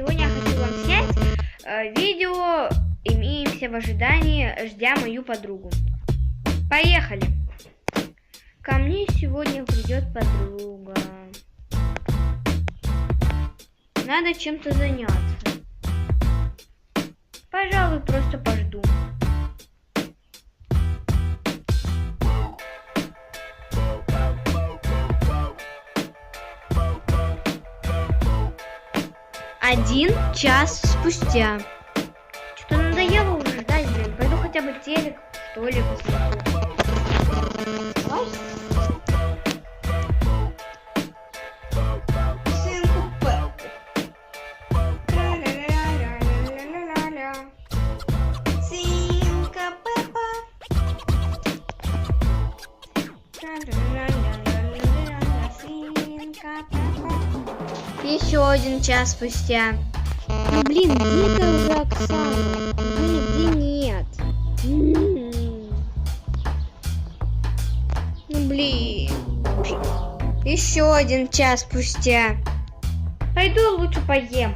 сегодня я хочу вам снять э, видео «Имеемся в ожидании, ждя мою подругу». Поехали! Ко мне сегодня придет подруга. Надо чем-то заняться. Пожалуй, просто Один час спустя. Что-то надоело уже ждать, блин. Пойду хотя бы телек, что ли, посмотрю. Ля-ля-ля-ля-ля-ля-ля-ля. Свинка Пеппа. Еще один час спустя. Ну блин, где ты уже, Оксана? Блин, где нет? М. Ну блин. Еще один час спустя. Пойду лучше поем.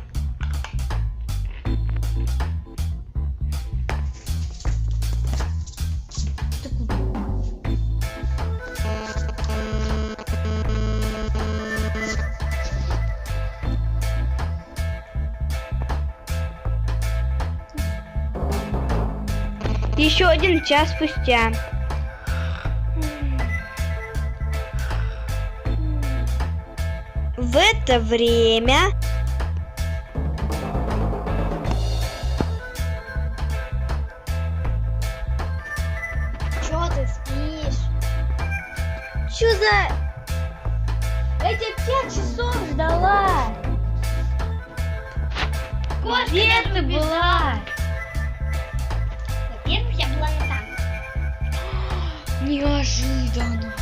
Еще один час спустя. В это время Чё ты спишь? Что за... Я тебя пять часов ждала. Где ты была? Неожиданно.